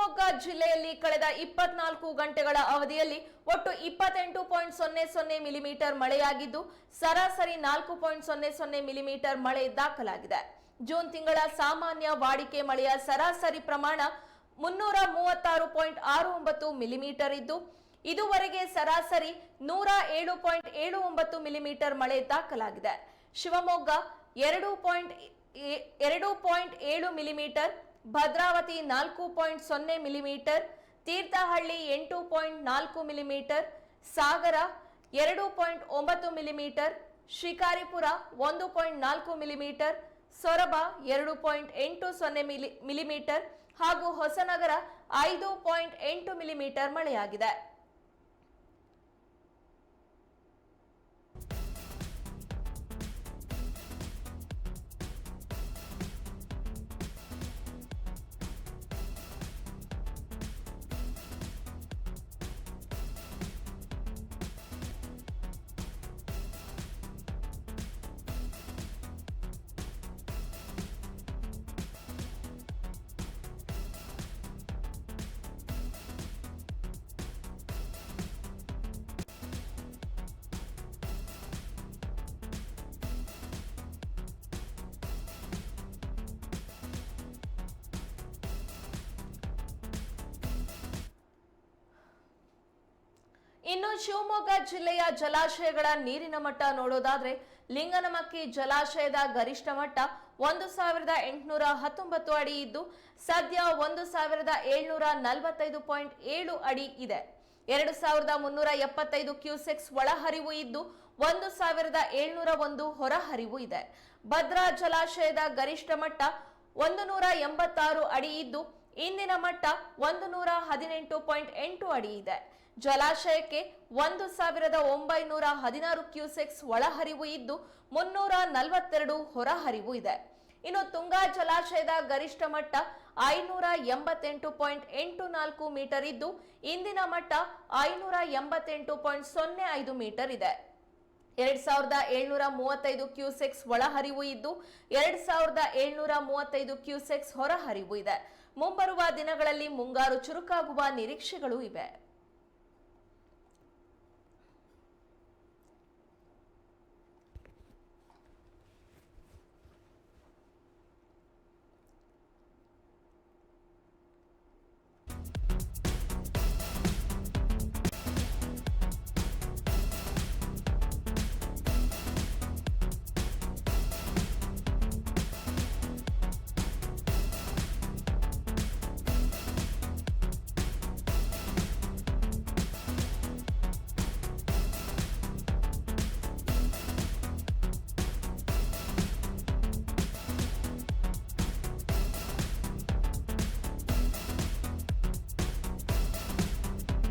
ಶಿವಮೊಗ್ಗ ಜಿಲ್ಲೆಯಲ್ಲಿ ಕಳೆದ ಇಪ್ಪತ್ನಾಲ್ಕು ಗಂಟೆಗಳ ಅವಧಿಯಲ್ಲಿ ಒಟ್ಟು ಇಪ್ಪತ್ತೆಂಟು ಪಾಯಿಂಟ್ ಸೊನ್ನೆ ಸೊನ್ನೆ ಮಿಲಿಮೀಟರ್ ಮಳೆಯಾಗಿದ್ದು, ಸರಾಸರಿ ನಾಲ್ಕು ಪಾಯಿಂಟ್ ಸೊನ್ನೆ ಸೊನ್ನೆ ಮಿಲಿಮೀಟರ್ ಮಳೆ ದಾಖಲಾಗಿದೆ. ಜೂನ್ ತಿಂಗಳ ಸಾಮಾನ್ಯ ವಾಡಿಕೆ ಮಳೆಯ ಸರಾಸರಿ ಪ್ರಮಾಣ ಮುನ್ನೂರ ಮೂವತ್ತಾರು ಪಾಯಿಂಟ್ ಆರು ಒಂಬತ್ತು ಮಿಲಿಮೀಟರ್ ಇದ್ದು, ಇದುವರೆಗೆ ಸರಾಸರಿ ನೂರ ಏಳು ಪಾಯಿಂಟ್ ಏಳು ಒಂಬತ್ತು ಮಿಲಿಮೀಟರ್ ಮಳೆ ದಾಖಲಾಗಿದೆ. ಶಿವಮೊಗ್ಗ ಎರಡು ಪಾಯಿಂಟ್ ಎರಡು ಪಾಯಿಂಟ್ ಏಳು ಮಿಲಿಮೀಟರ್ ಭದ್ರಾವತಿ ನಾಲ್ಕು ಪಾಯಿಂಟ್ ಸೊನ್ನೆ ಮಿಲಿಮೀಟರ್, ತೀರ್ಥಹಳ್ಳಿ ಎಂಟು ಪಾಯಿಂಟ್ ನಾಲ್ಕು ಮಿಲಿಮೀಟರ್, ಸಾಗರ ಎರಡು ಪಾಯಿಂಟ್ ಒಂಬತ್ತು ಮಿಲಿಮೀಟರ್, ಶಿಕಾರಿಪುರ ಒಂದು ಪಾಯಿಂಟ್ ನಾಲ್ಕು ಮಿಲಿಮೀಟರ್, ಸೊರಬ ಎರಡು ಪಾಯಿಂಟ್ ಎಂಟು ಸೊನ್ನೆ ಮಿಲಿ, ಮಿಲಿಮೀಟರ್ ಹಾಗೂ ಹೊಸನಗರ ಐದು ಪಾಯಿಂಟ್ ಎಂಟು ಮಿಲಿಮೀಟರ್ ಮಳೆಯಾಗಿದೆ. ಇನ್ನು ಶಿವಮೊಗ್ಗ ಜಿಲ್ಲೆಯ ಜಲಾಶಯಗಳ ನೀರಿನ ಮಟ್ಟ ನೋಡೋದಾದ್ರೆ ಲಿಂಗನಮಕ್ಕಿ ಜಲಾಶಯದ ಗರಿಷ್ಠ ಮಟ್ಟ ಒಂದು ಸಾವಿರದ ಎಂಟುನೂರ ಹತ್ತೊಂಬತ್ತು ಅಡಿ ಇದ್ದು, ಸದ್ಯ ಒಂದು ಸಾವಿರದ ಏಳ್ನೂರ ನಲವತ್ತೈದು ಪಾಯಿಂಟ್ ಏಳು ಅಡಿ ಇದೆ. ಎರಡು ಸಾವಿರದ ಮುನ್ನೂರ ಎಪ್ಪತ್ತೈದು ಕ್ಯೂಸೆಕ್ಸ್ ಒಳಹರಿವು ಇದ್ದು, ಒಂದು ಸಾವಿರದ ಏಳ್ನೂರ ಒಂದು ಹೊರಹರಿವು ಇದೆ. ಭದ್ರಾ ಜಲಾಶಯದ ಗರಿಷ್ಠ ಮಟ್ಟ ಒಂದು ನೂರ ಎಂಬತ್ತಾರು ಅಡಿ ಇದ್ದು, ಇಂದಿನ ಮಟ್ಟ ಒಂದು ನೂರ ಹದಿನೆಂಟು ಪಾಯಿಂಟ್ ಎಂಟು ಅಡಿ ಇದೆ. ಜಲಾಶಯಕ್ಕೆ ಒಂದು ಸಾವಿರದ ಒಂಬೈನೂರ ಹದಿನಾರು ಕ್ಯೂಸೆಕ್ಸ್ ಒಳಹರಿವು ಇದ್ದು, ಮುನ್ನೂರ ನಲವತ್ತೆರಡು ಹೊರಹರಿವು ಇದೆ. ಇನ್ನು ತುಂಗಾ ಜಲಾಶಯದ ಗರಿಷ್ಠ ಮಟ್ಟ ಐನೂರ ಎಂಬತ್ತೆಂಟು ಪಾಯಿಂಟ್ ಎಂಟು ನಾಲ್ಕು ಮೀಟರ್ ಇದ್ದು, ಇಂದಿನ ಮಟ್ಟ ಐನೂರ ಎಂಬತ್ತೆಂಟು ಪಾಯಿಂಟ್ ಸೊನ್ನೆ ಐದು ಮೀಟರ್ ಇದೆ. ಎರಡ್ ಸಾವಿರದ ಏಳ್ನೂರ ಮೂವತ್ತೈದು ಕ್ಯೂಸೆಕ್ಸ್ ಒಳಹರಿವು ಇದ್ದು, ಎರಡ್ ಸಾವಿರದ ಏಳ್ನೂರ ಮೂವತ್ತೈದು ಕ್ಯೂಸೆಕ್ಸ್ ಹೊರಹರಿವು ಇದೆ. ಮುಂಬರುವ ದಿನಗಳಲ್ಲಿ ಮುಂಗಾರು ಚುರುಕಾಗುವ ನಿರೀಕ್ಷೆಗಳು ಇವೆ.